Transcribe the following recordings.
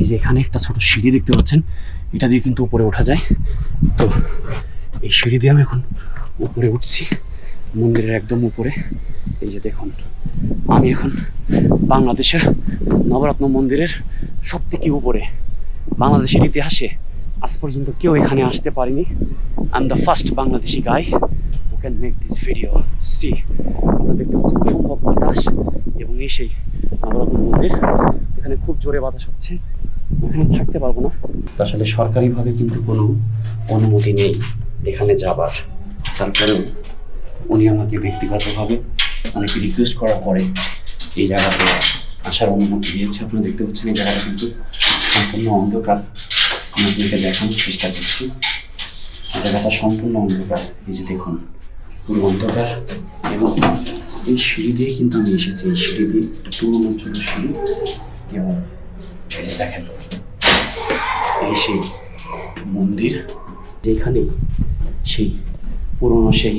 এই যে এখানে একটা ছোট সিঁড়ি দেখতে পাচ্ছেন, এটা দিয়ে কিন্তু উপরে ওঠা যায়। তো এই সিঁড়ি দিয়ে আমি এখন উপরে উঠছি, মন্দিরের একদম উপরে। এই যে দেখুন, আমি এখন বাংলাদেশের নবরত্ন মন্দিরের সব থেকে উপরে। বাংলাদেশের ইতিহাসে আজ পর্যন্ত কেউ এখানে আসতে পারেনি। I am the first Bangladeshi guy who can make this video see আপনারা দেখতে পাচ্ছেন অসম্ভব বাতাস এবং এই সেই নবরত্ন মন্দির। এখানে খুব জোরে বাতাস হচ্ছে। এখানে থাকতে পারব না। আসলে সরকারিভাবে কিন্তু কোনো অনুমতি নেই এখানে যাবার। তারপরেও উনি আমাকে ব্যক্তিগতভাবে অনেক রিকোয়েস্ট করার পরে এই জায়গাতে আসার অনুমতি দিয়েছে। আপনারা দেখতে পাচ্ছেন এই জায়গাটা কিন্তু সম্পূর্ণ অন্ধকার। আমি আপনাকে দেখানোর চেষ্টা করছি। জায়গাটা সম্পূর্ণ অন্ধকার। এই যে দেখুন, পুরো অন্ধকার এবং এই সিঁড়ি দিয়ে কিন্তু আমি এসেছি। এই সিঁড়ি দিয়ে একটা পুরোনো ছোট সিঁড়ি। এবং এই যে দেখেন এই সেই মন্দির যেখানে সেই পুরনো সেই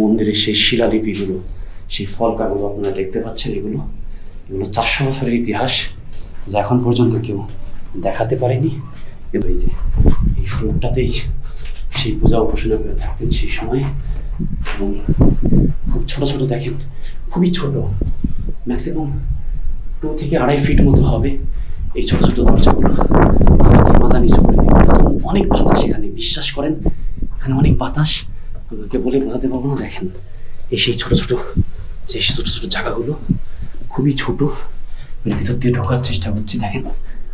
মন্দিরের সেই শিলালিপিগুলো, সেই ফলকাগুলো আপনারা দেখতে পাচ্ছেন, এগুলো এগুলো চারশো বছরের ইতিহাস যা এখন পর্যন্ত কেউ দেখাতে পারেনি। এবং এই যে এই ফ্লোরটাতেই সেই পূজা উপাসনা করে থাকতেন সেই সময়। এবং খুব ছোট ছোট দেখেন, খুবই ছোট ম্যাক্সিমাম টু থেকে আড়াই ফিট মতো হবে এই ছোট ছোট দরজাগুলো আমাকে মাজা নিচু করে দিবে প্রথম অনেক বাতাস এখানে বিশ্বাস করেন। এখানে অনেক বাতাস। আমাকে বলে বোঝাতে পারব না দেখেন। এই সেই ছোট ছোট যে ছোট ছোট জায়গাগুলো খুবই ছোট। এর ভিতর দিয়ে ঢোকার চেষ্টা করছি দেখেন।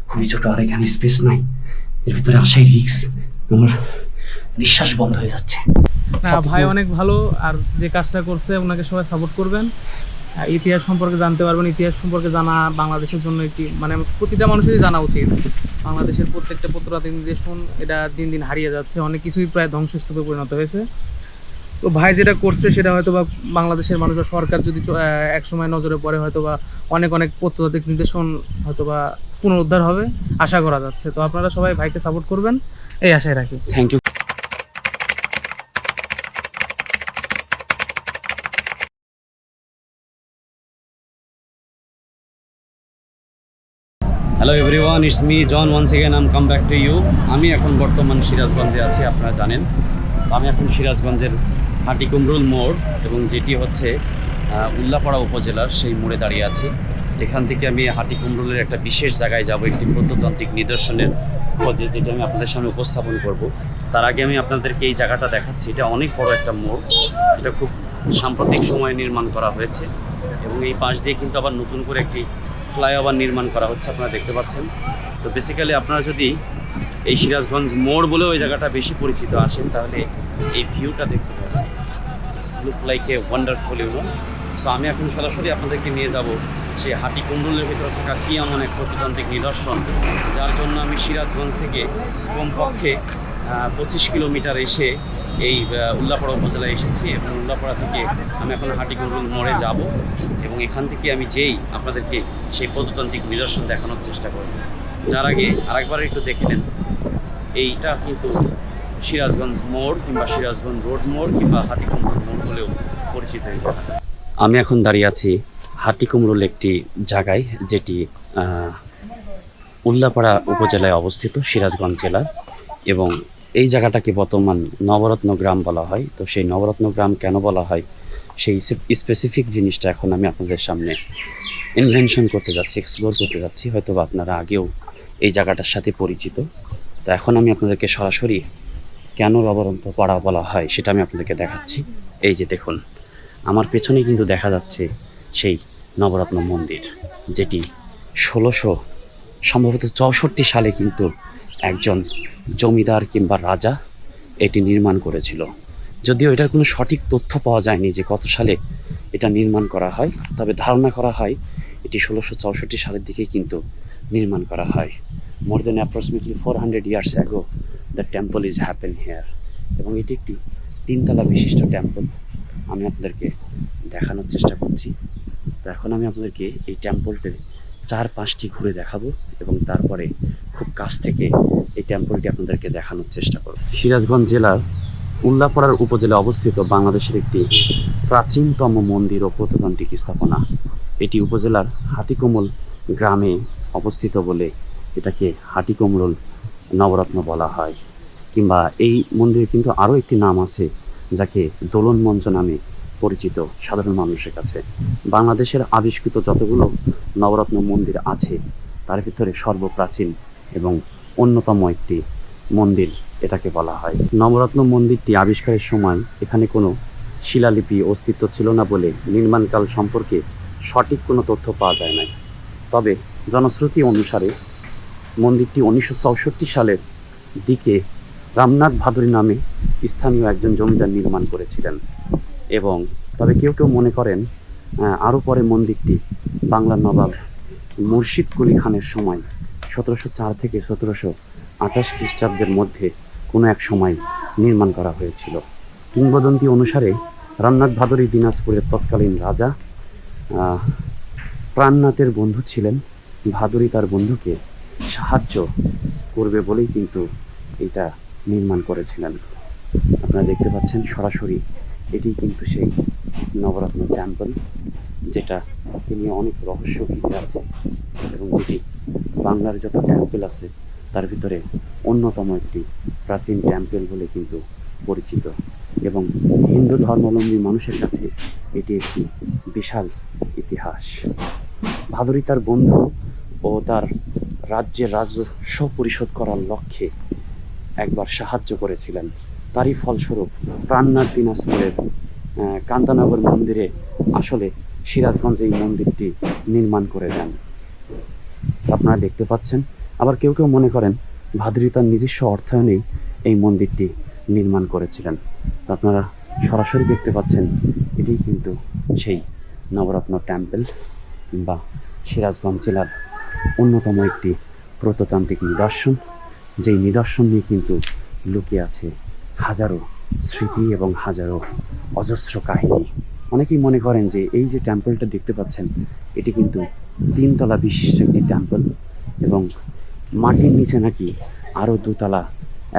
খুবই ছোট আর এখানে স্পেস নাই। এর ভিতরে আসাই রিক্স আমার নিঃশ্বাস বন্ধ হয়ে যাচ্ছে। না ভাই অনেক ভালো আর যে কাজটা করছে ওনাকে সবাই সাপোর্ট করবেন। আর ইতিহাস সম্পর্কে জানতে পারবেন। ইতিহাস সম্পর্কে জানা বাংলাদেশের জন্য একটি মানে প্রতিটা মানুষেরই জানা উচিত। বাংলাদেশের প্রত্যেকটা প্রত্রাধিক নিদর্শন এটা দিন দিন হারিয়ে যাচ্ছে। অনেক কিছুই প্রায় ধ্বংসস্তূপে পরিণত হয়েছে। তো ভাই যেটা করছে সেটা হয়তো বা বাংলাদেশের মানুষ বা সরকার যদি এক সময় নজরে পড়ে হয়তো বা অনেক অনেক প্রত্নতাত্ত্বিক নির্দেশন হয়তো বা পুনরুদ্ধার হবে। আশা করা যাচ্ছে। তো আপনারা সবাই ভাইকে সাপোর্ট করবেন। এই আশায় রাখি। Thank you hello everyone it's me John one again I'm come back to you আমি এখন বর্তমান সিরাজগঞ্জে আছি, আপনারা জানেন। আমি এখন সিরাজগঞ্জের হাটিকুমরুল মোড় এবং যেটি হচ্ছে উল্লাপাড়া উপজেলার সেই মোড়ে দাঁড়িয়ে আছি। এখান থেকে আমি হাটিকুমরুলের একটা বিশেষ জায়গায় যাব, একটি প্রত্নতান্ত্রিক নিদর্শনের খোঁজে, যেটা আমি আপনাদের সামনে উপস্থাপন করব। তার আগে আমি আপনাদেরকে এই জায়গাটা দেখাচ্ছি। এটা অনেক বড় একটা মোড়। এটা খুব সাম্প্রতিক সময়ে নির্মাণ করা হয়েছে এবং এই পাশ দিয়ে কিন্তু আবার নতুন করে একটি ফ্লাইওভার নির্মাণ করা হচ্ছে, আপনারা দেখতে পাচ্ছেন। তো বেসিক্যালি আপনারা যদি এই সিরাজগঞ্জ মোড় বলেও ওই জায়গাটা বেশি পরিচিত আসেন, তাহলে এই ভিউটা দেখতে পাবেন। Look like a wonderful you know so আমি এখন সরাসরি আপনাদেরকে নিয়ে যাব সেই হাটি কুণ্ডলের ভিতরে থাকা কী এমন এক প্রত্নতান্ত্রিক নিদর্শন, যার জন্য আমি সিরাজগঞ্জ থেকে কমপক্ষে পঁচিশ কিলোমিটার এসে এই উল্লাপাড়া উপজেলায় এসেছি এবং উল্লাপাড়া থেকে আমি এখন হাটিকুণ্ডল মোড়ে যাব এবং এখান থেকে আমি যেই আপনাদেরকে সেই প্রত্নতান্ত্রিক নিদর্শন দেখানোর চেষ্টা করব। যার আগে আরেকবার একটু দেখে নেন, এইটা কিন্তু সিরাজগঞ্জ মোড় কিংবা সিরাজগঞ্জ রোড মোড় কিংবা হাতিকুমরুল মোড় বলেও পরিচিত জায়গা। আমি এখন দাঁড়িয়ে আছি হাটিকুমরুল একটি জায়গায় যেটি উল্লাপাড়া উপজেলায় অবস্থিত সিরাজগঞ্জ জেলার এবং এই জায়গাটাকে বর্তমান নবরত্ন গ্রাম বলা হয়। তো সেই নবরত্ন গ্রাম কেন বলা হয়? সেই স্পেসিফিক জিনিসটা এখন আমি আপনাদের সামনে ইনভেনশন করতে যাচ্ছি এক্সপ্লোর করতে যাচ্ছি। হয়তো আপনারা আগেও এই জায়গাটার সাথে পরিচিত। তো এখন আমি আপনাদেরকে সরাসরি কেন নবরত্ন পাড়া বলা হয় সেটা আমি আপনাদেরকে দেখাচ্ছি। এই যে দেখুন, আমার পেছনে কিন্তু দেখা যাচ্ছে সেই নবরত্ন মন্দির, যেটি ষোলোশো সম্ভবত চৌষট্টি সালে কিন্তু একজন জমিদার কিংবা রাজা এটি নির্মাণ করেছিল। যদিও এটার কোনো সঠিক তথ্য পাওয়া যায়নি যে কত সালে এটা নির্মাণ করা হয়, তবে ধারণা করা হয় এটি ষোলোশো চৌষট্টি সালের দিকেই কিন্তু নির্মাণ করা হয়। More then approximately four hundred years ago the temple is happen here এবং এটি একটি তিনতলা বিশিষ্ট টেম্পল আমি আপনাদেরকে দেখানোর চেষ্টা করছি। তো এখন আমি আপনাদেরকে এই টেম্পলটির চার পাঁচটি ঘুরে দেখাবো এবং তারপরে খুব কাছ থেকে এই টেম্পলটি আপনাদেরকে দেখানোর চেষ্টা করব। সিরাজগঞ্জ জেলার উল্লাপাড়ার উপজেলা অবস্থিত বাংলাদেশের একটি প্রাচীনতম মন্দির ও প্রত্নতান্ত্রিক স্থাপনা। এটি উপজেলার হাটিকমল গ্রামে অবস্থিত বলে এটাকে হাটিকুমরুল নবরত্ন বলা হয়। কিংবা এই মন্দিরে কিন্তু আরও একটি নাম আছে, যাকে দোলন মঞ্চ নামে পরিচিত সাধারণ মানুষের কাছে। বাংলাদেশের আবিষ্কৃত যতগুলো নবরত্ন মন্দির আছে, তার ভিতরে সর্বপ্রাচীন এবং অন্যতম একটি মন্দির এটাকে বলা হয়। নবরত্ন মন্দিরটি আবিষ্কারের সময় এখানে কোনো শিলালিপি অস্তিত্ব ছিল না বলে নির্মাণকাল সম্পর্কে সঠিক কোনো তথ্য পাওয়া যায় না তবে জনশ্রুতি অনুসারে মন্দিরটি উনিশশো চৌষট্টি সালের দিকে রামনাথ ভাদুরী নামে স্থানীয় একজন জমিদার নির্মাণ করেছিলেন। এবং তবে কেউ কেউ মনে করেন আরও পরে মন্দিরটি বাংলার নবাব মুর্শিদ কুলি খানের সময় সতেরোশো চার থেকে সতেরোশো আঠাশ খ্রিস্টাব্দের মধ্যে কোনো এক সময় নির্মাণ করা হয়েছিল। কিংবদন্তি অনুসারে রামনাথ ভাদুরী দিনাজপুরের তৎকালীন রাজা প্রাণনাথের বন্ধু ছিলেন। ভাদুরী তার বন্ধুকে সাহায্য করবে বলেই কিন্তু এটা নির্মাণ করেছিলেন। আপনারা দেখতে পাচ্ছেন সরাসরি এটি কিন্তু সেই নবরত্ন টেম্পল যেটা নিয়ে অনেক রহস্য ঘিরে আছে এবং যেটি বাংলার যত টেম্পল আছে, তার ভিতরে অন্যতম একটি প্রাচীন টেম্পল বলে কিন্তু পরিচিত। এবং হিন্দু ধর্মাবলম্বী মানুষের কাছে এটি একটি বিশাল ইতিহাস। ভাদুরী তার বন্ধু ও তার রাজ্যের রাজস্ব পরিশোধ করার লক্ষ্যে একবার সাহায্য করেছিলেন। তারই ফলস্বরূপ প্রাণনাথ দিনাজপুরের কান্তানগর মন্দিরে আসলে সিরাজগঞ্জে এই মন্দিরটি নির্মাণ করে দেন। আপনারা দেখতে পাচ্ছেন, আবার কেউ কেউ মনে করেন ভাদুরী তার নিজস্ব অর্থায়নেই এই মন্দিরটি নির্মাণ করেছিলেন। আপনারা সরাসরি দেখতে পাচ্ছেন এটি কিন্তু সেই নবরত্ন টেম্পল বা সিরাজগঞ্জ জেলার অন্যতম একটি প্রত্নতান্ত্রিক নিদর্শন, যেই নিদর্শন নিয়ে কিন্তু লুকিয়ে আছে হাজারো স্মৃতি এবং হাজারো অজস্র কাহিনী। অনেকেই মনে করেন যে এই যে টেম্পলটা দেখতে পাচ্ছেন, এটি কিন্তু তিনতলা বিশিষ্ট একটি টেম্পল এবং মাটির নিচে নাকি আরও দুতলা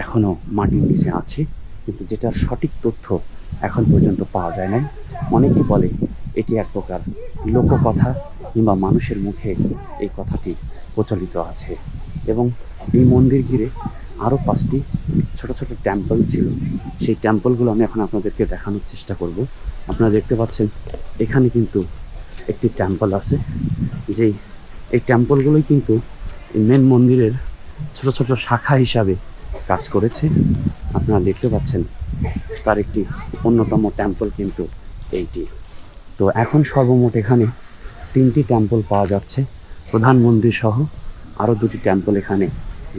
এখনও মাটির নিচে আছে, কিন্তু যেটার সঠিক তথ্য এখন পর্যন্ত পাওয়া যায় নাই। অনেকেই বলে এটি এক প্রকার লোককথা কিংবা মানুষের মুখে এই কথাটি প্রচলিত আছে এবং এই মন্দির ঘিরে আরও পাঁচটি ছোট ছোট টেম্পল ছিল। সেই টেম্পলগুলো আমি এখন আপনাদেরকে দেখানোর চেষ্টা করব। আপনারা দেখতে পাচ্ছেন, এখানে কিন্তু একটি টেম্পল আছে। যেই, এই টেম্পলগুলোই কিন্তু মেন মন্দিরের ছোট ছোট শাখা হিসাবে কাজ করেছে। আপনারা দেখতে পাচ্ছেন, তার একটি অন্যতম টেম্পল কিন্তু এইটি। তো এখন সর্বমোট এখানে তিনটি টেম্পল পাওয়া যাচ্ছে। প্রধান মন্দির সহ আরও দুটি টেম্পল এখানে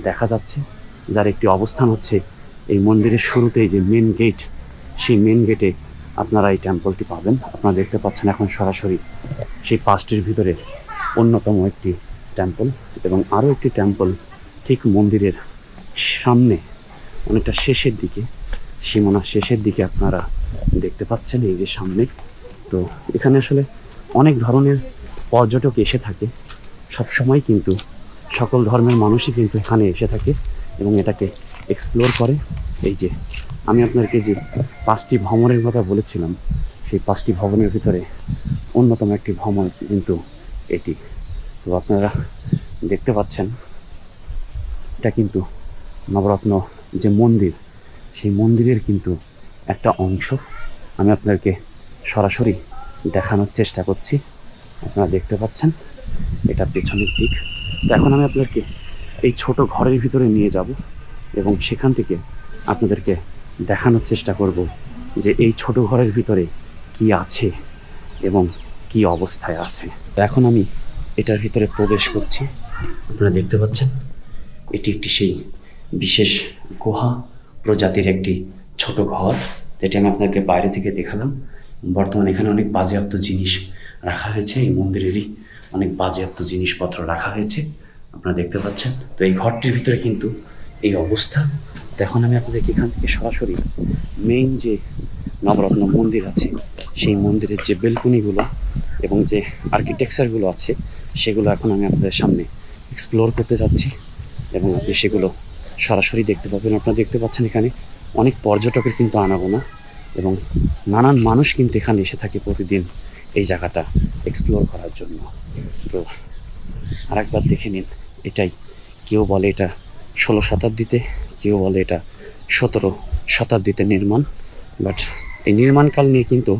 দেখা যাচ্ছে। যার একটি অবস্থান হচ্ছে এই মন্দিরের শুরুতেই যে মেন গেট সেই মেন গেটে আপনারা এই টেম্পলটি পাবেন। আপনারা দেখতে পাচ্ছেন এখন সরাসরি সেই পাঁচটির ভিতরে অন্যতম একটি টেম্পল এবং আরও একটি টেম্পল ঠিক মন্দিরের সামনে, অনেকটা শেষের দিকে সীমানার শেষের দিকে আপনারা দেখতে পাচ্ছেন এই যে সামনে। তো এখানে আসলে অনেক ধরনের পর্যটক এসে থাকে। সব সময় কিন্তু সকল ধর্মের মানুষই কিন্তু এখানে এসে থাকে। এবং এটাকে এক্সপ্লোর করে। এই যে, আমি আপনাকে যে পাঁচটি ভ্রমণের কথা বলেছিলাম, সেই পাঁচটি ভবনের ভিতরে অন্যতম একটি ভ্রমণ কিন্তু এটি। তো আপনারা দেখতে পাচ্ছেন, এটা কিন্তু নবরত্ন যে মন্দির, সেই মন্দিরের কিন্তু একটা অংশ। আমি আপনাদেরকে সরাসরি দেখানোর চেষ্টা করছি, আপনারা দেখতে পাচ্ছেন এটা পেছনের দিক। তো এখন আমি আপনাদেরকে এই ছোট ঘরের ভিতরে নিয়ে যাব এবং সেখান থেকে আপনাদেরকে দেখানোর চেষ্টা করব যে এই ছোট ঘরের ভিতরে কি আছে এবং কি অবস্থায় আছে। এখন আমি এটার ভিতরে প্রবেশ করছি। আপনারা দেখতে পাচ্ছেন, এটি একটি সেই বিশেষ গুহা, প্রজাতির একটি ছোট ঘর, যেটি আমি আপনাকে বাইরে থেকে দেখালাম। বর্তমানে এখানে অনেক বাজেয়াপ্ত জিনিস রাখা হয়েছে। এই মন্দিরেরই অনেক বাজেয়াপ্ত জিনিসপত্র রাখা হয়েছে। আপনারা দেখতে পাচ্ছেন। তো এই ঘরটির ভিতরে কিন্তু এই অবস্থা। তো এখন আমি আপনাদেরকে এখান থেকে সরাসরি মেইন যে নবরত্ন মন্দির আছে, সেই মন্দিরের যে বেলকুনিগুলো এবং যে আর্কিটেকচারগুলো আছে, সেগুলো এখন আমি আপনাদের সামনে এক্সপ্লোর করতে যাচ্ছি এবং আপনি সেগুলো সরাসরি দেখতে পাবেন। আপনারা দেখতে পাচ্ছেন এখানে অনেক পর্যটকের কিন্তু আনাগোনা এবং নানান মানুষ কিন্তু এখানে এসে থাকে প্রতিদিন এই জায়গাটা এক্সপ্লোর করার জন্য। তো আরেকবার দেখে নিন এটাই। কেউ বলে এটা ষোলো শতাব্দীতে, কেউ বলে এটা সতেরো শতাব্দীতে নির্মাণ। বাট এই নির্মাণকাল নিয়ে কিন্তু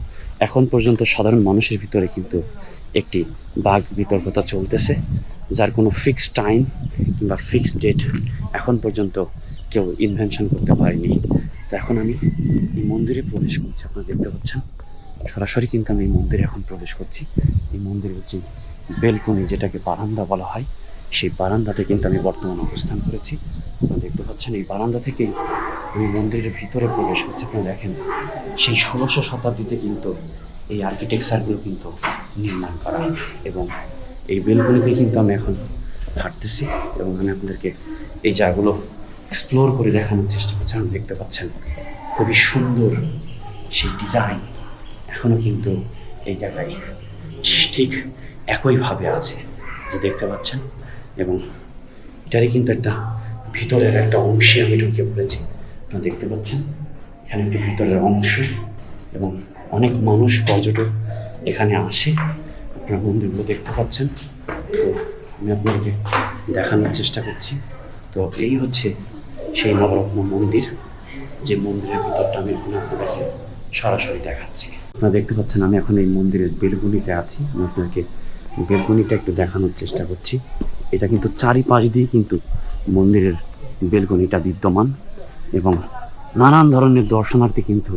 এখন পর্যন্ত সাধারণ মানুষের ভিতরে কিন্তু একটি বাঘ বিতর্কতা চলতেছে, যার কোনো ফিক্সড টাইম কিংবা ফিক্সড ডেট এখন পর্যন্ত কেউ ইনভেনশন করতে পারেনি। তো এখন আমি এই মন্দিরে প্রবেশ করছি, আপনারা দেখতে পাচ্ছেন। সরাসরি কিন্তু আমি এই মন্দিরে এখন প্রবেশ করছি। এই মন্দিরের যে বেলকনি, যেটাকে বারান্দা বলা হয় সেই বারান্দাতে কিন্তু আমি বর্তমানে অবস্থান করেছি। আপনারা দেখতে পাচ্ছেন, এই বারান্দা থেকেই আমি মন্দিরের ভিতরে প্রবেশ করছি। আপনারা দেখেন, সেই ষোলোশো শতাব্দীতে কিন্তু এই আর্কিটেকচারগুলো কিন্তু নির্মাণ করা হয় এবং এই বেলকনিতে কিন্তু আমি এখন হাঁটতেছি এবং আমি আপনাদেরকে এই জায়গাগুলো এক্সপ্লোর করে দেখানোর চেষ্টা করছি। আপনি দেখতে পাচ্ছেন, খুবই সুন্দর সেই ডিজাইন এখনও কিন্তু এই জায়গায় ঠিক একইভাবে আছে। যে দেখতে পাচ্ছেন এবং এটারই কিন্তু একটা ভিতরের একটা অংশে আমি ঢুকে পড়েছি। আপনারা দেখতে পাচ্ছেন, এখানে একটি ভিতরের অংশ এবং অনেক মানুষ, পর্যটক এখানে আসে। আপনারা মন্দিরগুলো দেখতে পাচ্ছেন। তো আমি আপনাদেরকে দেখানোর চেষ্টা করছি। তো এই হচ্ছে সেই নবরত্ন মন্দির। যে মন্দিরের ভিতরটা আমি এখন আপনাদেরকে সরাসরি দেখাচ্ছি। আপনারা দেখতে পাচ্ছেন, আমি এখন এই মন্দিরের বেলগুনিতে আছি। আমি আপনাকে বেলকনিটা একটু দেখানোর চেষ্টা করছি। এটা কিন্তু চারিপাশ দিয়ে কিন্তু মন্দিরের বেলকনিটা বিদ্যমান এবং নানান ধরনের দর্শনার্থী কিন্তু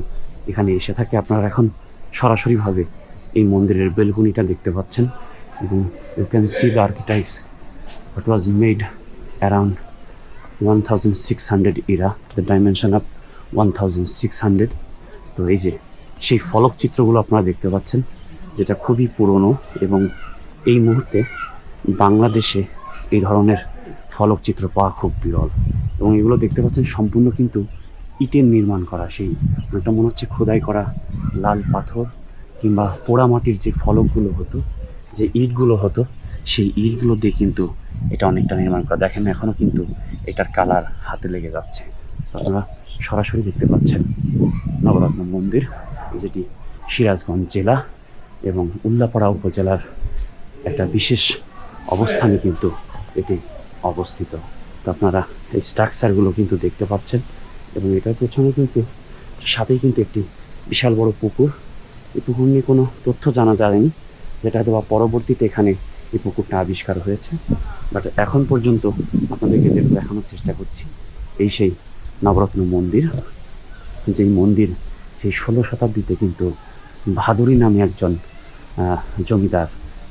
এখানে এসে থাকে। আপনারা এখন সরাসরিভাবে এই মন্দিরের বেলকনিটা দেখতে পাচ্ছেন এবং you can see the architects what was made around 1600 era. The dimension of 1600 তো এই যে সেই ফলক চিত্রগুলো আপনারা দেখতে পাচ্ছেন, যেটা খুবই পুরনো এবং এই মুহূর্তে বাংলাদেশে এই ধরনের ফলক চিত্র পাওয়া খুব বিরল। এবং এগুলো দেখতে পাচ্ছেন সম্পূর্ণ কিন্তু ইটের নির্মাণ করা। সেই অনেকটা মনে হচ্ছে খোদাই করা লাল পাথর কিংবা পোড়ামাটির যে ফলকগুলো হতো, যে ইটগুলো হতো, সেই ইটগুলো দিয়ে কিন্তু এটা অনেকটা নির্মাণ করা। দেখেন এখনও কিন্তু এটার কালার হাতে লেগে যাচ্ছে। আপনারা সরাসরি দেখতে পাচ্ছেন নবরত্ন মন্দির, যেটি সিরাজগঞ্জ জেলা এবং উল্লাপাড়া উপজেলার একটা বিশেষ অবস্থানে কিন্তু এটি অবস্থিত। তো আপনারা এই স্ট্রাকচারগুলো কিন্তু দেখতে পাচ্ছেন এবং এটার পেছনে কিন্তু, সাথেই কিন্তু একটি বিশাল বড় পুকুর। এই পুকুর নিয়ে কোনো তথ্য জানা যায়নি। যেটা হয়তো বা পরবর্তীতে এখানে এই পুকুরটা আবিষ্কার হয়েছে। বাট এখন পর্যন্ত আপনাদেরকে যেটা দেখানোর চেষ্টা করছি, এই সেই নবরত্ন মন্দির। যেই মন্দির সেই ষোলো শতাব্দীতে কিন্তু ভাদুরী নামে একজন জমিদার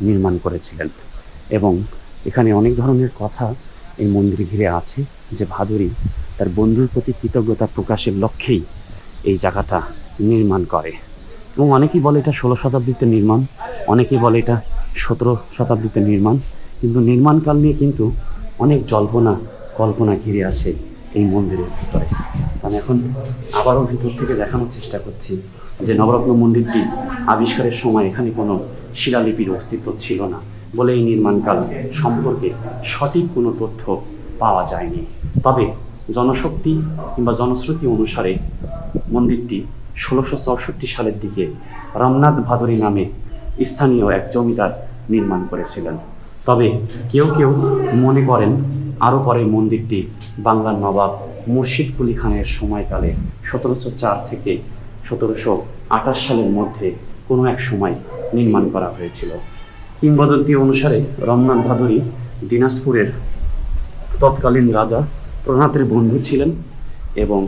নির্মাণ করেছিলেন। এবং এখানে অনেক ধরনের কথা এই মন্দির ঘিরে আছে যে ভাদুরী তার বন্ধুর প্রতি কৃতজ্ঞতা প্রকাশের লক্ষ্যেই এই জায়গাটা নির্মাণ করে। এবং অনেকেই বলে এটা ষোলো শতাব্দীতে নির্মাণ, অনেকেই বলে এটা সতেরো শতাব্দীতে নির্মাণ। কিন্তু নির্মাণকাল নিয়ে কিন্তু অনেক জল্পনা, কল্পনা ঘিরে আছে এই মন্দিরের ভিতরে। আমি এখন আবারও ভিতর থেকে দেখানোর চেষ্টা করছি যে নবরত্ন মন্দিরটি আবিষ্কারের সময় এখানে কোনো শিলালিপির অস্তিত্ব ছিল না। বলে এই নির্মাণকাল সম্পর্কে সঠিক কোনো তথ্য পাওয়া যায়নি। তবে জনশক্তি কিংবা জনশ্রুতি অনুসারে মন্দিরটি ষোলোশো চৌষট্টি সালের দিকে রামনাথ ভাদুরী নামে স্থানীয় এক জমিদার নির্মাণ করেছিলেন। তবে কেউ কেউ মনে করেন, আরও পরে মন্দিরটি বাংলার নবাব মুর্শিদ কুলি খানের সময়কালে সতেরোশো চার থেকে সতেরোশো আঠাশ সালের মধ্যে কোনো এক সময় নির্মাণ করা হয়েছিল। কিংবদন্তি অনুসারে রমনাথ ভাদুরী দিনাজপুরের তৎকালীন রাজা প্রণাতের বন্ধু ছিলেন এবং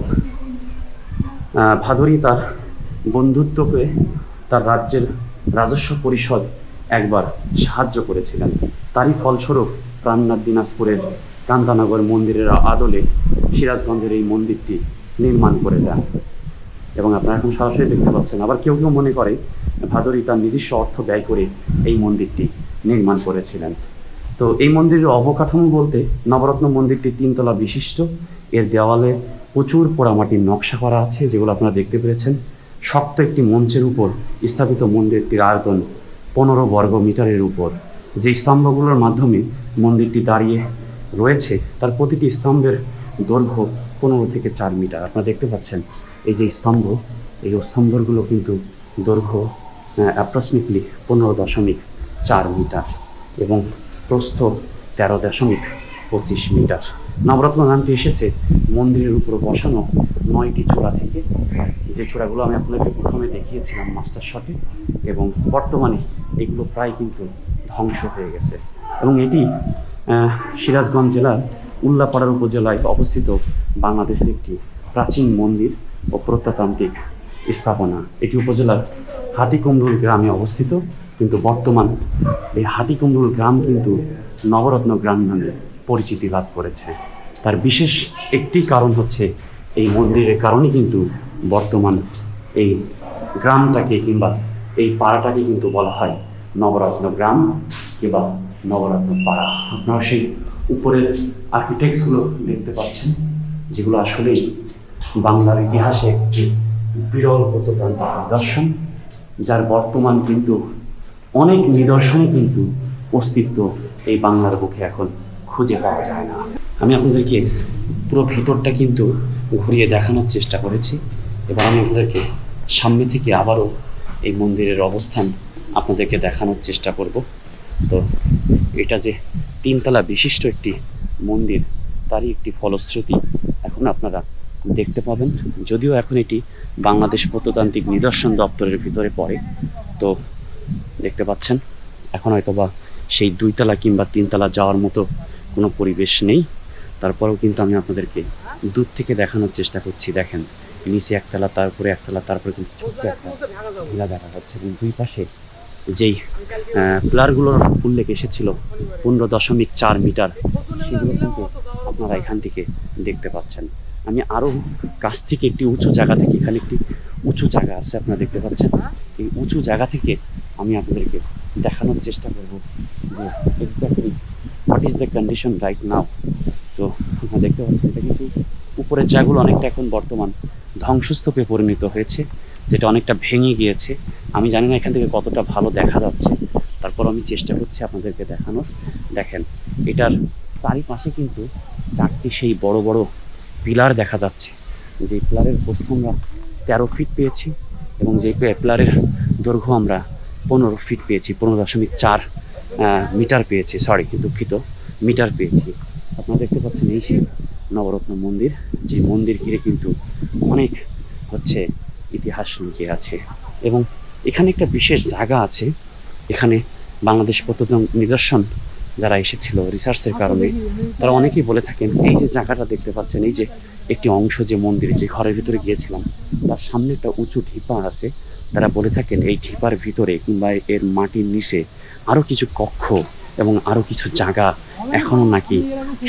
ভাদুরী তার বন্ধুত্বকে তার রাজ্যের রাজস্ব পরিষদ একবার সাহায্য করেছিলেন। তারই ফলস্বরূপ প্রাণনাথ দিনাজপুরের কান্তানগর মন্দিরের আদলে সিরাজগঞ্জের এই মন্দিরটি নির্মাণ করে দেন। এবং আপনারা এখন সরাসরি দেখতে পাচ্ছেন, আবার কেউ কেউ মনে করে ভাদুরী তার নিজস্ব অর্থ ব্যয় করে এই মন্দিরটি নির্মাণ করেছিলেন। তো এই মন্দিরের অবকাঠামো বলতে নবরত্ন মন্দিরটি তিনতলা বিশিষ্ট। এর দেওয়ালে প্রচুর পোড়ামাটির নকশা করা আছে, যেগুলো আপনারা দেখতে পেরেছেন। শক্ত একটি মঞ্চের উপর স্থাপিত মন্দিরটির আয়তন পনেরো বর্গ মিটারের উপর। যে স্তম্ভগুলোর মাধ্যমে মন্দিরটি দাঁড়িয়ে রয়েছে, তার প্রতিটি স্তম্ভের দৈর্ঘ্য পনেরো থেকে চার মিটার। আপনারা দেখতে পাচ্ছেন, এই যে স্তম্ভ, এই স্তম্ভগুলো কিন্তু দৈর্ঘ্য অ্যাপ্রক্সিমেটলি পনেরো দশমিক চার মিটার এবং প্রস্থ তেরো দশমিক পঁচিশ মিটার। নবরত্ন নামটি এসেছে মন্দিরের উপর বসানো নয়টি চূড়া থেকে। যে চূড়াগুলো আমি আপনাকে প্রথমে দেখিয়েছিলাম মাস্টার শটে এবং বর্তমানে এগুলো প্রায় কিন্তু ধ্বংস হয়ে গেছে। এবং এটি সিরাজগঞ্জ জেলার উল্লাপাড়ার উপজেলায় অবস্থিত বাংলাদেশের একটি প্রাচীন মন্দির ও প্রত্নতান্ত্রিক স্থাপনা। এটি উপজেলার হাটিকুমরুল গ্রামে অবস্থিত, কিন্তু বর্তমান এই হাটিকুমরুল গ্রাম কিন্তু নবরত্ন গ্রাম নামে পরিচিতি লাভ করেছে। তার বিশেষ একটি কারণ হচ্ছে এই মন্দিরের কারণে কিন্তু বর্তমান এই গ্রামটাকে কিংবা এই পাড়াটাকে কিন্তু বলা হয় নবরত্ন গ্রাম কিংবা নবরত্ন পাড়া। আপনারা সেই উপরের আর্কিটেক্টসগুলো দেখতে পাচ্ছেন, যেগুলো আসলেই বাংলার ইতিহাসে একটি বিরল প্রত্নতান্ত্রিক নিদর্শন যার বর্তমান কিন্তু অনেক নিদর্শনে কিন্তু অস্তিত্ব এই বাংলার বুকে এখন খুঁজে পাওয়া যায় না। আমি আপনাদেরকে পুরো ভিতরটা কিন্তু ঘুরিয়ে দেখানোর চেষ্টা করেছি। এবার আমি আপনাদেরকে সামনে থেকে আবারও এই মন্দিরের অবস্থান আপনাদেরকে দেখানোর চেষ্টা করব। তো এটা যে তিনতলা বিশিষ্ট একটি মন্দির, তারই একটি ফলশ্রুতি এখন আপনারা দেখতে পাবেন। যদিও এখন এটি বাংলাদেশ প্রত্নতান্ত্রিক নিদর্শন দপ্তরের ভিতরে পড়ে, তো দেখতে পাচ্ছেন, এখন হয়তো বা সেই দুইতলা কিংবা তিনতলা যাওয়ার মতো কোনো পরিবেশ নেই। তারপরেও কিন্তু আমি আপনাদেরকে দূর থেকে দেখানোর চেষ্টা করছি। দেখেন, নিচে একতলা, তারপরে একতলা, তারপরে কিন্তু ছোট্ট একটা ভিলা দেখা যাচ্ছে। এবং দুই পাশে যেই প্লারগুলোর উল্লেখ এসেছিল, পনেরো দশমিক চার মিটার, সেগুলো কিন্তু আপনারা এখান থেকে দেখতে পাচ্ছেন। আমি আরও কাছ থেকে একটি উঁচু জায়গা থেকে এখানে একটি উঁচু জায়গা আছে, আপনারা দেখতে পাচ্ছেন। এই উঁচু জায়গা থেকে আমি আপনাদেরকে দেখানোর চেষ্টা করব যে exactly what is the condition right now তো আপনারা দেখতে পাচ্ছেন, এটা কিন্তু উপরের জায়গাগুলো অনেকটা এখন বর্তমান ধ্বংসস্তূপে পরিণত হয়েছে, যেটা অনেকটা ভেঙে গিয়েছে। আমি জানি না এখান থেকে কতটা ভালো দেখা যাচ্ছে। তারপর আমি চেষ্টা করছি আপনাদেরকে দেখানোর। দেখেন, এটার চারিপাশে কিন্তু চারটি সেই বড় বড় পিলার দেখা যাচ্ছে। যে পিলারের প্রস্থ আমরা তেরো ফিট পেয়েছি এবং যে পিলারের দৈর্ঘ্য আমরা পনেরো ফিট পেয়েছি, পনেরো দশমিক চার মিটার পেয়েছি সরি দুঃখিত, মিটার পেয়েছি। আপনারা দেখতে পাচ্ছেন এই সেই নবরত্ন মন্দির, যে মন্দির ঘিরে কিন্তু অনেক হচ্ছে ইতিহাস লুকিয়ে আছে। এবং এখানে একটা বিশেষ জায়গা আছে, এখানে বাংলাদেশ প্রত্নতত্ত্ব নিদর্শন যারা এসেছিল রিসার্চের কারণে, তারা অনেকেই বলে থাকেন, এই যে জায়গাটা দেখতে পাচ্ছেন, এই যে একটি অংশ যে মন্দির, যে ঘরের ভিতরে গিয়েছিলাম, তার সামনে একটা উঁচু ঢিপা আছে। তারা বলে থাকেন, এই ঢিপার ভিতরে কিংবা এর মাটির নিচে আরও কিছু কক্ষ এবং আরও কিছু জায়গা এখনও নাকি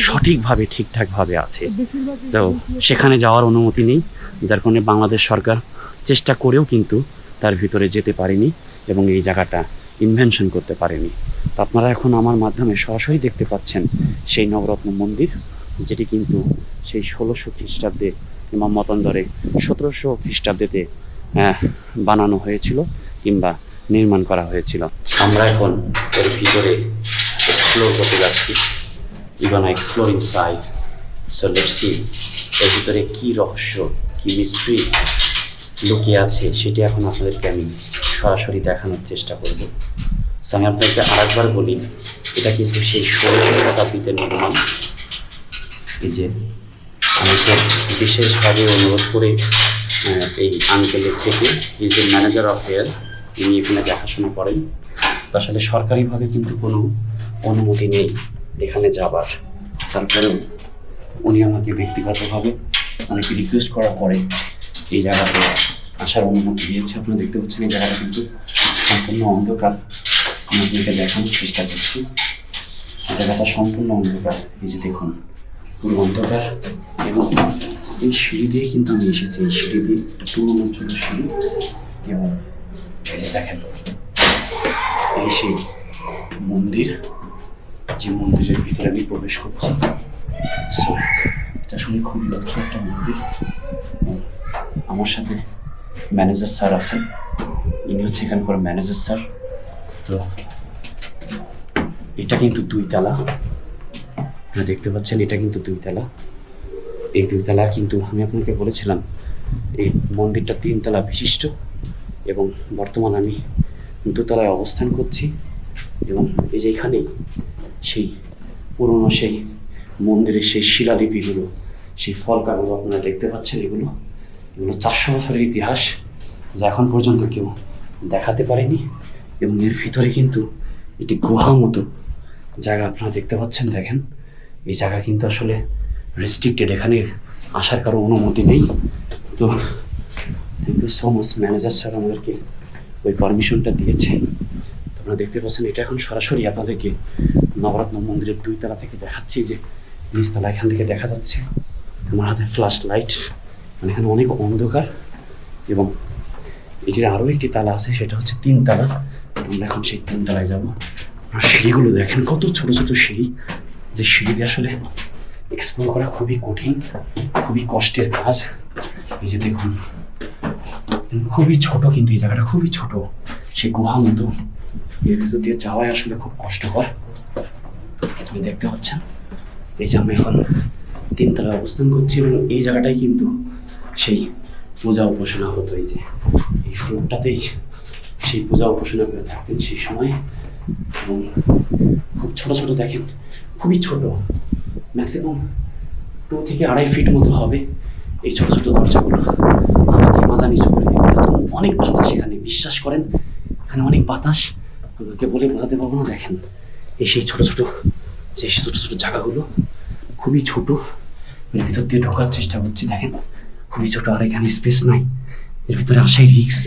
সঠিকভাবে, ঠিকঠাকভাবে আছে। তো সেখানে যাওয়ার অনুমতি নেই। যার কারণে বাংলাদেশ সরকার চেষ্টা করেও কিন্তু তার ভিতরে যেতে পারেনি এবং এই জায়গাটা ইনভেনশন করতে পারেনি। তো আপনারা এখন আমার মাধ্যমে সরাসরি দেখতে পাচ্ছেন সেই নবরত্ন মন্দির, যেটি কিন্তু সেই ষোলোশো খ্রিস্টাব্দে ইমাম মতন্দরে সতেরোশো খ্রিস্টাব্দেতে বানানো হয়েছিল কিংবা নির্মাণ করা হয়েছিল। আমরা এখন এর ভিতরে এক্সপ্লোর করতে যাচ্ছি। Even exploring inside so let's see এর ভিতরে কী রহস্য, কী মিস্ট্রি লুকিয়ে আছে, সেটি এখন আপনাদেরকে আমি সরাসরি দেখানোর চেষ্টা করব। সো আমি আপনাদেরকে আরেকবার বলি, এটা কিন্তু সেই ষোলোশো শতাব্দীতে নির্মাণ। এই যে, আমি বিশেষভাবে অনুরোধ করে এই আঙ্কেলের থেকে is a manager of here তিনি এখানে দেখাশোনা করেন। তো আসলে সরকারিভাবে কিন্তু কোনো অনুমতি নেই এখানে যাবার। তারপরেও উনি আমাকে ব্যক্তিগতভাবে অনেক রিকোয়েস্ট করার পরে এই জায়গাতে। আসার অনুমতি দিয়েছে আপনারা দেখতে পাচ্ছেন এই জায়গাটা কিন্তু সম্পূর্ণ অন্ধকার। আমি আপনাকে দেখানোর চেষ্টা করছি। জায়গাটা সম্পূর্ণ অন্ধকার। এই যে দেখুন, পুরো অন্ধকার। এবং এই সিঁড়ি দিয়ে কিন্তু আমি এসেছি। এই সিঁড়ি দিয়ে পুরোনো ছোট সিঁড়ি। এবং এই যে দেখেন, এই সেই মন্দির, যে মন্দিরের ভিতরে আমি প্রবেশ করছি। সো এটা শুনে খুবই উচ্চ একটা মন্দির। আমার সাথে ম্যানেজার স্যার আছেন। ইনি হচ্ছে এখানকার ম্যানেজার স্যার। তো এটা কিন্তু দুইতলা আপনারা দেখতে পাচ্ছেন, এটা কিন্তু দুইতলা এই দুই দুইতলা কিন্তু আমি আপনাকে বলেছিলাম, এই মন্দিরটা তিনতলা বিশিষ্ট এবং বর্তমান আমি দোতলায় অবস্থান করছি এবং এই যে এখানেই সেই পুরনো সেই মন্দিরের সেই শিলালিপিগুলো, সেই ফলকাগুলো আপনারা দেখতে পাচ্ছেন, এগুলো এগুলো চারশো বছরের ইতিহাস যা এখন পর্যন্ত কেউ দেখাতে পারেনি এবং এর ভিতরে কিন্তু এটি গুহা মতো জায়গা আপনারা দেখতে পাচ্ছেন, দেখেন। এই জায়গা কিন্তু আসলে রেস্ট্রিক্টেড এখানে আসার কারও অনুমতি নেই। তো thank you so much manager sir আমাদেরকে ওই পারমিশনটা দিয়েছে। আপনারা দেখতে পাচ্ছেন, এটা এখন সরাসরি আপনাদেরকে নবরত্ন মন্দিরের দুই তলা থেকে দেখাচ্ছি যে নিচতলা এখান থেকে দেখা যাচ্ছে। আমার হাতে ফ্ল্যাশ লাইট মানে এখানে অনেক অন্ধকার এবং এটির আরও একটি তালা আছে, সেটা হচ্ছে তিন তালা আমরা এখন সেই তিন তলায় যাব। আর সিঁড়িগুলো দেখেন, কত ছোট ছোট সিঁড়ি। যে সিঁড়ি দিয়ে আসলে এক্সপ্লোর করা খুবই কঠিন, খুবই কষ্টের কাজ। এই যে দেখুন, খুবই ছোট কিন্তু এই জায়গাটা, খুবই ছোট। সে গুহা মতো। এর ভিতর দিয়ে যাওয়াই আসলে খুব কষ্টকর। আপনি দেখতে পাচ্ছেন, এই যে আমি এখন তিনতলায় অবস্থান করছি এবং এই জায়গাটাই কিন্তু সেই পূজা উপাসনা হতো এই যে, এই ফ্লোরটাতেই সেই পূজা উপাসনা করে থাকতেন সেই সময়। এবং খুব ছোট ছোট দেখেন, খুবই ছোট ম্যাক্সিমাম টু থেকে আড়াই ফিট মতো হবে এই ছোট ছোট দরজাগুলো। আমাকে মাজা নিচু করে দেখতে পাচ্ছেন অনেক বাতাস এখানে, বিশ্বাস করেন, এখানে অনেক বাতাস। আপনাকে বলে বোঝাতে পারব না, দেখেন, এই সেই ছোট ছোট যে ছোট ছোট জায়গাগুলো খুবই ছোট। ভিতর দিয়ে ঢোকার চেষ্টা করছি, দেখেন। খুবই ছোট আর এখানে স্পেস নাই। এর ভিতরে আসাই রিক্স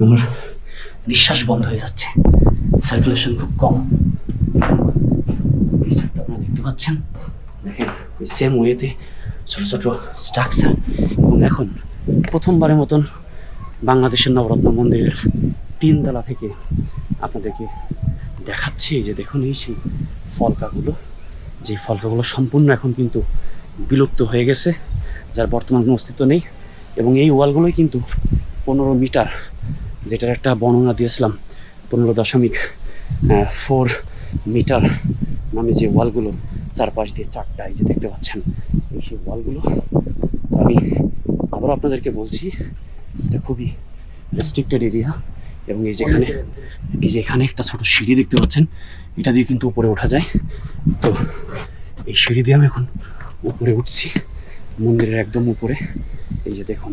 আমার নিঃশ্বাস বন্ধ হয়ে যাচ্ছে। সার্কুলেশন খুব কম। আপনারা দেখতে পাচ্ছেন। দেখেন, ওই সেম ওয়েতে ছোট ছোট স্ট্রাকচার এবং এখন প্রথমবারের মতন বাংলাদেশের নবরত্ন মন্দিরের তিনতলা থেকে আপনাদেরকে দেখাচ্ছি। যে দেখুন, এই সেই ফলকাগুলো। যে ফলকাগুলো সম্পূর্ণ এখন কিন্তু বিলুপ্ত হয়ে গেছে। যার বর্তমান কোনো অস্তিত্ব নেই, এবং এই ওয়ালগুলোই কিন্তু পনেরো মিটার, যেটার একটা বর্ণনা দিয়েছিলাম, পনেরো দশমিক ফোর মিটার নামে যে ওয়ালগুলো চারপাশ দিয়ে চারটা, এই যে দেখতে পাচ্ছেন, এই সেই ওয়ালগুলো। আমি আবারও আপনাদেরকে বলছি, এটা খুবই রেস্ট্রিক্টেড এরিয়া এবং এই যেখানে, এই যে এখানে একটা ছোট সিঁড়ি দেখতে পাচ্ছেন, এটা দিয়ে কিন্তু উপরে ওঠা যায়। তো এই সিঁড়ি দিয়ে আমি এখন উপরে উঠছি। মন্দিরের একদম উপরে। এই যে দেখুন,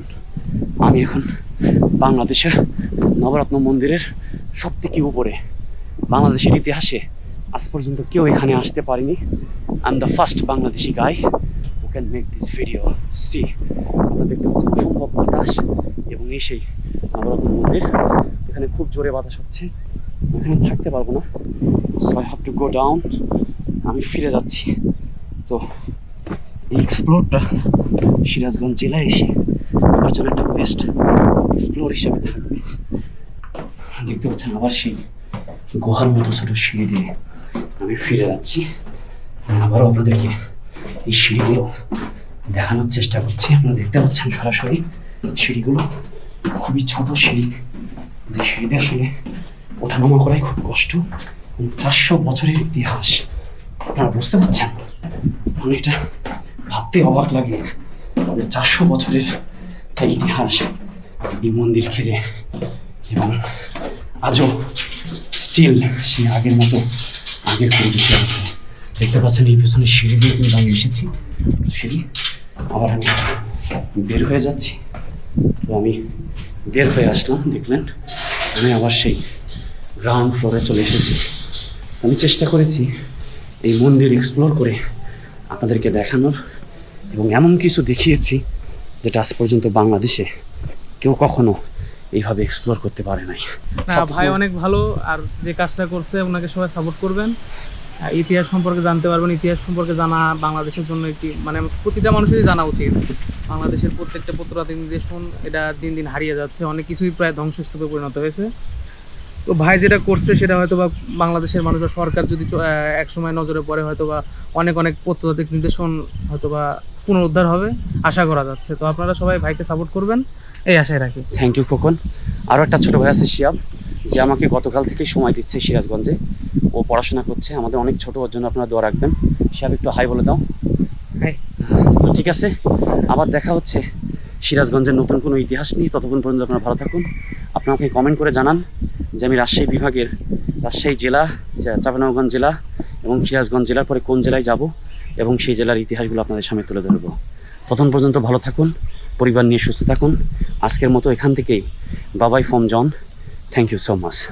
আমি এখন বাংলাদেশের নবরত্ন মন্দিরের সব থেকে উপরে। বাংলাদেশের ইতিহাসে আজ পর্যন্ত কেউ এখানে আসতে পারেনি। I the first Bangladeshi guy who can make this video see আপনারা দেখতে পাচ্ছেন অসম্ভব বাতাস এবং এই সেই নবরত্ন মন্দির। এখানে খুব জোরে বাতাস হচ্ছে। এখানে থাকতে পারব না। So I have to go down আমি ফিরে যাচ্ছি। তো এক্সপ্লোরটা সিরাজগঞ্জ জেলায় এসে আমার একটা বেস্ট এক্সপ্লোর হিসেবে থাকবে। দেখতে পাচ্ছেন আবার সেই গুহার মতো ছোট সিঁড়ি দিয়ে আমি ফিরে যাচ্ছি। আবারও আপনাদেরকে এই সিঁড়িগুলো দেখানোর চেষ্টা করছি। আপনারা দেখতে পাচ্ছেন সরাসরি সিঁড়িগুলো। খুবই ছোট সিঁড়ি। যে সিঁড়িতে আসলে ওঠানামা করাই খুব কষ্ট। চারশো বছরের ইতিহাস। আপনারা বুঝতে পারছেন অনেকটা ভাবতে অবাক লাগে। তাদের চারশো বছরের একটা ইতিহাস, এই মন্দির ঘিরে। এবং আজও স্টিল সে আগের মতো আগের পরিবেশে আছে। দেখতে পাচ্ছেন, এই পেছনে সিঁড়ি দিয়ে কিন্তু আমি এসেছি। সিঁড়ি আবার আমি বের হয়ে যাচ্ছি। তো আমি বের হয়ে আসলাম, দেখলেন, আমি আবার সেই গ্রাউন্ড ফ্লোরে চলে এসেছি। আমি চেষ্টা করেছি এই মন্দির এক্সপ্লোর করে আপনাদেরকে দেখানোর। এবং এমন কিছু দেখিয়েছি যেটা আজ পর্যন্ত বাংলাদেশে কেউ কখনো এইভাবে এক্সপ্লোর করতে পারে নাই। না ভাই অনেক ভালো আর যে কাজটা করছে ওনাকে সবাই সাপোর্ট করবেন। ইতিহাস সম্পর্কে জানতে পারবেন ইতিহাস সম্পর্কে জানা বাংলাদেশের জন্য একটি মানে প্রতিটা মানুষেরই জানা উচিত। বাংলাদেশের প্রত্যেকটা প্রত্যাধীন নিদর্শন এটা দিন দিন হারিয়ে যাচ্ছে অনেক কিছুই প্রায় ধ্বংসস্তূপে পরিণত হয়েছে। তো ভাই যেটা করছে সেটা হয়তো বা বাংলাদেশের মানুষ সরকার যদি এক সময় নজরে পড়ে হয়তো বা অনেক অনেক প্রত্যাধিক নির্দেশন হয়তো বা পুনরুদ্ধার হবে আশা করা যাচ্ছে। তো আপনারা সবাই ভাইকে সাপোর্ট করবেন এই আশায় রাখি। Thank you Khokon. আরও একটা ছোটো ভাই আছে শিয়াব যে আমাকে গতকাল থেকেই সময় দিচ্ছে সিরাজগঞ্জে। ও পড়াশোনা করছে আমাদের অনেক ছোটো ওর জন্য আপনারা দোয়া রাখবেন। শিয়াব একটু হাই বলে দাও। হাই তো ঠিক আছে আবার দেখা হচ্ছে সিরাজগঞ্জের নতুন কোনো ইতিহাস নিয়ে। ততক্ষণ পর্যন্ত আপনারা ভালো থাকুন। আপনারা আমাকে কমেন্ট করে জানান যে আমি রাজশাহী বিভাগের রাজশাহী জেলা চা- চাঁপাইনবাবগঞ্জ জেলা এবং সিরাজগঞ্জ জেলার পরে কোন জেলায় যাব। এবং সেই জেলার ইতিহাসগুলো আপনাদের সামনে তুলে ধরব। তখন পর্যন্ত ভালো থাকুন, পরিবার নিয়ে সুস্থ থাকুন। আজকের মতো এখান থেকেই। Babai from John. Thank you so much.